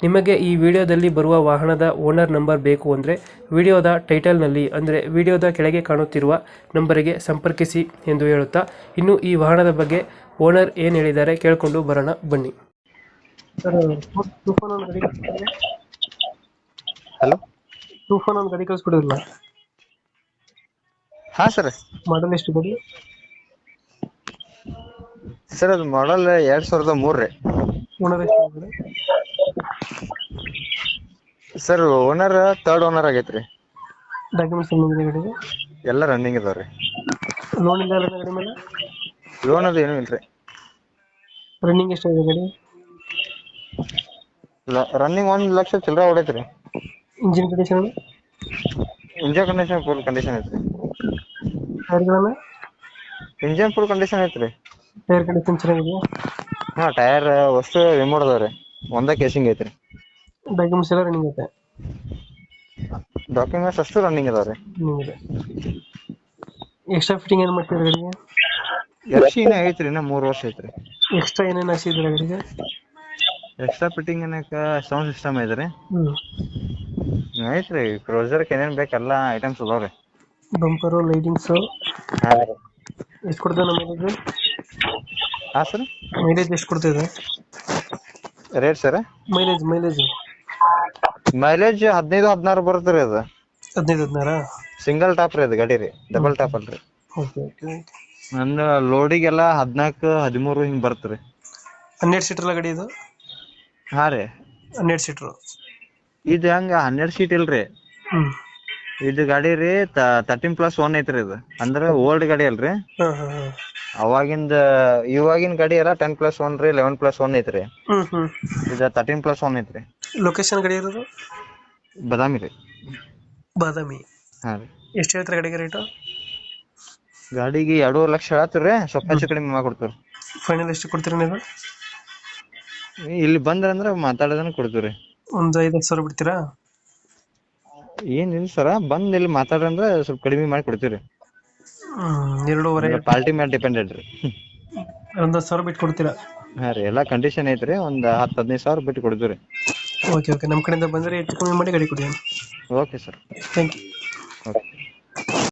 ನಿಮಗೆ ಈ ವಿಡಿಯೋದಲ್ಲಿ ಬರುವ ವಾಹನದ ಓನರ್ ನಂಬರ್ ಬೇಕು ಅಂದರೆ ವಿಡಿಯೋದ ಟೈಟಲ್ನಲ್ಲಿ ಅಂದರೆ ವಿಡಿಯೋದ ಕೆಳಗೆ ಕಾಣುತ್ತಿರುವ ನಂಬರಿಗೆ ಸಂಪರ್ಕಿಸಿ ಎಂದು ಹೇಳುತ್ತಾ ಇನ್ನು ಈ ವಾಹನದ ಬಗ್ಗೆ ಓನರ್ ಏನು ಹೇಳಿದ್ದಾರೆ ಕೇಳಿಕೊಂಡು ಬರೋಣ ಬನ್ನಿ. ಸರ್ ತೂಫಾನ್ ಒಂದು ಗಾಡಿ ಹಲೋ? ತೂಫಾನ್ ಒಂದು ಗಾಡಿ ಕಳಿಸ್ಕೊಡಿರಲ್ಲ ಹಾ ಸರ್. ಮಾಡಲ್ ಎಷ್ಟು ಗಾಡಿ? ಸರ್ ಅದು ಮಾಡಲ್ ಎರಡ್ ಸಾವಿರದ ಮೂರ್ ರೀ ಓನರ್ ಎಷ್ಟು ಇದ್ದಾರೆ ಸರ್ ಓನರ್ ಥರ್ಡ್ ಓನರ್ ಆಗೈತ್ರಿ. ಡಾಕ್ಯುಮೆಂಟ್ಸ್ ಏನಿದೆ ಗಾಡಿಗೆ ಎಲ್ಲ ರನ್ನಿಂಗ್ ಇದಾವ್ರಿ ಲೋನ್ ಇಲ್ಲ ಅಲ್ಲ ಗಾಡಿ ಮೇಲೆ? ಲೋನ್ ಅದು ಏನೂ ಇಲ್ರಿ. ರನ್ನಿಂಗ್ ಎಷ್ಟಾಗಿದೆ ಗಾಡಿ? ರನ್ನಿಂಗ್ ಒಂದ್ ಲಕ್ಷ ಚಿಲ್ಲರ ಹೊಡೈತ್ರಿ. Engine condition engine condition full condition ಐತ್ರಿ. ಟೈರ್ಗಳನ್ನ ಇಂಜನ್ ಫುಲ್ ಕಂಡೀಷನ್ ಐತ್ರಿ. ಟೈರ್ ಕಂಡೀಷನ್ ಚೆನ್ನಾಗಿದೆಯಾ? ಹಾ ಟೈರ್ ವಸ್ತು ರಿಮೋಟ್ ಅದಾವ್ರಿ ಒಂದ ಕೇಸಿಂಗ್ ಐತ್ರಿ. ಡಾಕ್ಯುಮೆಂಟ್ಸ್ ಎಲ್ಲ ರನ್ನಿಂಗ್ ಐತೆ ಡಾಕ್ಯುಮೆಂಟ್ಸ್ ಅಷ್ಟು ರನ್ನಿಂಗ್ ಇದಾವೆ ರನ್ನಿಂಗ್ ಇದೆ. ಎಕ್ಸ್ಟ್ರಾ ಫಿಟ್ಟಿಂಗ್ ಏನು ಮಾಡ್ತೀರಾ ಗಾಡಿಗೆ ಎಫ್ ಸಿ ಇನ್ನ ಐತ್ರಿ ಇನ್ನ ಮೂರ್ ವರ್ಷ ಐತ್ರಿ. ಎಕ್ಸ್ಟ್ರಾ ಏನೇನು ಹಾಕ್ಸಿದ್ರೆ ಗಾಡಿಗೆ ಎಕ್ಸ್ಟ್ರಾ ಫಿಟ್ಟಿಂಗ್ ಏನಕ್ಕೆ ಸೌಂಡ್ ಸಿಸ್ಟಮ್ ಐತ್ರಿ. ಹ್ಞೂ ಐತ್ರಿ ಕ್ರೋಸರ್ಗೆ ಏನೇನು ಬೇಕು ಬೇಕೆಲ್ಲ ಐಟಮ್ಸ್ ಅದಾವ್ರಿ. ಬಂಪರು ಲೈಟಿಂಗ್ಸು ಲೈಟಿಂಗ್ಸ್ ಎಷ್ಟು ಕೊಡ್ತದೆ ನಮ್ಮ ಮೈಲೇಜ್ ಹಾ ಸರ್. ಮೈಲೇಜ್ ಎಷ್ಟು ಕೊಡ್ತಿದೆ? Rate sir mileage mileage mileage ಹದಿನೈದು ಹದಿನಾರು ಬರುತ್ತೆ ಅದು. ಹದಿನೈದು ಹದಿನಾರ? ಸಿಂಗಲ್ ಟಾಪ್ ರೀ ಅದು ಗಾಡಿ ರೀ. ಡಬಲ್ ಟಾಪ್ ಅಲ್ರಿ. ಓಕೆ ಓಕೆ ಲೋಡಿಗೆಲ್ಲ ಹದಿನಾಲ್ಕು ಹದಿಮೂರು ಹಿಂಗ್ ಬರುತ್ತೆ ರೀ. ಹನ್ನೆರಡು ಸೀಟರ್ ಗಾಡಿ ಇದು? ಹಾ ರೀ. ಹನ್ನೆರಡು ಸೀಟ್ರು ಇದು ಹೆಂಗ? ಹನ್ನೆರಡು ಸೀಟ್ ಇಲ್ರಿ. ಹ್ಞೂ ಇದು ಗಾಡಿ ರೀ ತರ್ಟೀನ್ ಪ್ಲಸ್ ಒನ್ ಐತ್ರಿ ಇದು. ಅಂದ್ರೆ ಓಲ್ಡ್ ಗಾಡಿ ಅಲ್ರಿ. ಹಾಂ ಹಾಂ ಹಾಂ. ಅವಾಗಿಂದ ಇವಾಗಿನ ಗಾಡಿ ಎಲ್ಲ ಟೆನ್ ಪ್ಲಸ್ ಒನ್ ರೀ ಲೆವೆನ್ ಪ್ಲಸ್ ಒನ್ ಐತ್ರಿ. ಹ್ಞೂ ಹ್ಞೂ ಇದು ತರ್ಟೀನ್ ಪ್ಲಸ್ ಒನ್ ಐತ್ರಿ. ಲೊಕೇಶನ್ ಗಾಡಿ ಇರೋದು? ಬಾದಾಮಿ ರೀ. ಬಾದಾಮಿ. ಹಾಂ ರೀ. ಎಷ್ಟು ಹೇಳ್ತಾರೆ ಗಾಡಿಗೆ ರೇಟು ಗಾಡಿಗೆ ಎರಡೂವರೆ ಲಕ್ಷ ಹೇಳತ್ತೀರಿ ಸ್ವಲ್ಪ ಹೆಚ್ಚು ಕಡಿಮೆ ಮಾಡ್ಕೊಡ್ತೀವಿ ಫೈನಲ್ ಎಷ್ಟು ಕೊಡ್ತೀರಿ ನೀವು? ಇಲ್ಲಿ ಬಂದ್ರ ಅಂದ್ರೆ ಮಾತಾಡೋದನ್ನ ಕೊಡ್ತೀವಿ ಒಂದು ಐದು ಸಾವಿರ ಬಿಡ್ತೀರಾ? ಏನಿಲ್ಲ ಸರ ಬಂದ್ ಇಲ್ಲಿ ಮಾತಾಡ್ರಂದ್ರೆ ಸ್ವಲ್ಪ ಕಡಿಮೆ ಮಾಡಿ ಕೊಡ್ತೀವಿ ಹ್ಞೂ ಎರಡೂವರೆ. ಪಾರ್ಟಿ ಮೇಲೆ ಡಿಪೆಂಡೆಡ್ ರೀ ಒಂದು ಹತ್ತು ಸಾವಿರ ಬಿಟ್ಟು ಕೊಡ್ತೀರಾ? ಹಾ ರೀ ಎಲ್ಲಾ ಕಂಡೀಷನ್ ಐತ್ರಿ ಒಂದ್ ಹತ್ತ್ ಹದಿನೈದು ಸಾವಿರ ಬಿಟ್ಟು ಕೊಡ್ತೀವಿ ರೀ ಓಕೆ ಓಕೆ ನಮ್ಮ ಕಡೆಯಿಂದ ಬಂದರೆ ಹೆಚ್ಚು ಕಮ್ಮಿ ಮಾಡಿ ಗಾಡಿ ಕೊಡಿ. Okay sir thank you okay